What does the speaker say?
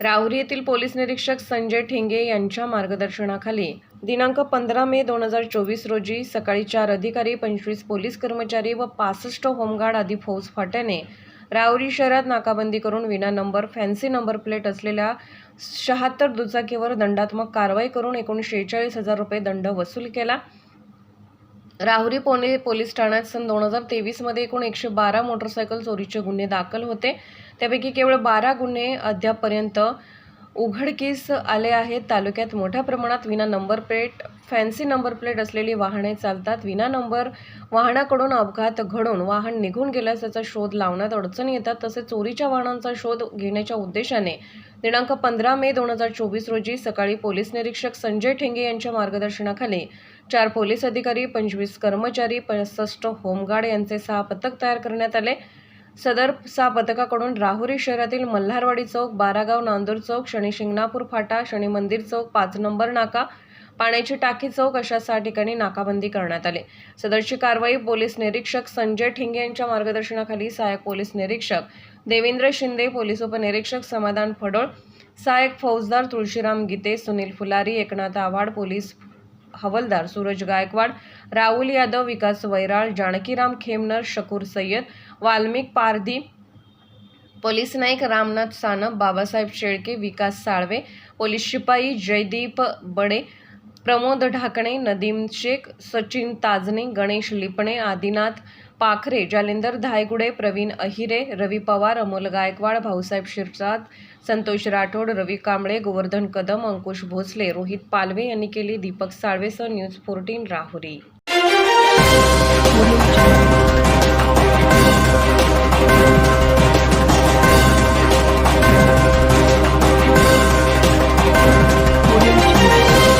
राहुरी येथील पोलीस निरीक्षक संजय ठेंगे यांच्या मार्गदर्शनाखाली दिनांक पंधरा मे दोन हजार चोवीस रोजी सकाळी चार अधिकारी पंचवीस पोलीस कर्मचारी व पासष्ट होमगार्ड आदी फौज फाट्याने राहुरी शहरात नाकाबंदी करून विना नंबर फॅन्सी नंबर प्लेट असलेल्या शहात्तर दुचाकीवर दंडात्मक कारवाई करून एकूण शेहेचाळीस हजार रुपये दंड वसूल केला. राहुरी पोने पोलीस ठाण्यात सन दोन हजार तेवीसमध्ये एकूण एकशे बारा मोटरसायकल चोरीचे गुन्हे दाखल होते. त्यापैकी केवळ बारा गुन्हे अद्यापपर्यंत उघडकीस आले आहेत. तालुक्यात मोठ्या प्रमाणात विना number plate fancy number plate असलेली वाहने चालतात. विना नंबर वाहनाकडून अपघात घडून वाहन निघून गेल्यास त्याचा शोध लावण्यात अडचणी येतात. तसेच चोरीच्या वाहनांचा शोध घेण्याच्या उद्देशाने दिनांक पंधरा मे दोन हजार चोवीस रोजी सकाळी पोलीस निरीक्षक संजय ठेंगे यांच्या मार्गदर्शनाखाली चार पोलीस अधिकारी पंचवीस कर्मचारी पासष्ट होमगार्ड यांचे सहा पथक तयार करण्यात आले. सदर सा पथकाकडून राहुरी शहरातील मल्हारवाडी चौक बारागाव नांदूर चौक शनी शिंगणापूर फाटा शनी मंदिर चौक पाच नंबर नाका पाण्याची टाकी चौक अशा सहा ठिकाणी नाकाबंदी करण्यात आली. सदरची कारवाई पोलीस निरीक्षक संजय ठिंगे यांच्या मार्गदर्शनाखाली सहाय्यक पोलीस निरीक्षक देवेंद्र शिंदे पोलीस उपनिरीक्षक समाधान फडोळ सहाय्यक फौजदार तुळशीराम गीते सुनील फुलारी एकनाथ आव्हाड पोलीस हवलदार सूरज गायकवाड राहुल यादव विकास वैराळ जानकीराम खेमनर शकूर सय्यद वाल्मिक पारधी पोलीस नाईक रामनाथ सानप बाबासाहेब शेळके विकास साळवे पोलीस शिपाई जयदीप बडे प्रमोद ढाकणे नदीम शेख सचिन ताजने गणेश लिपणे आदिनाथ पाखरे जालिंदर धायगुडे प्रवीण अहिरे रवी पवार अमोल गायकवाड भाऊसाहेब शिरसाद संतोष राठोड रवी कांबळे गोवर्धन कदम अंकुश भोसले रोहित पालवे यांनी केली दीपक साळवेसह न्यूज फोर्टीन राहुरी.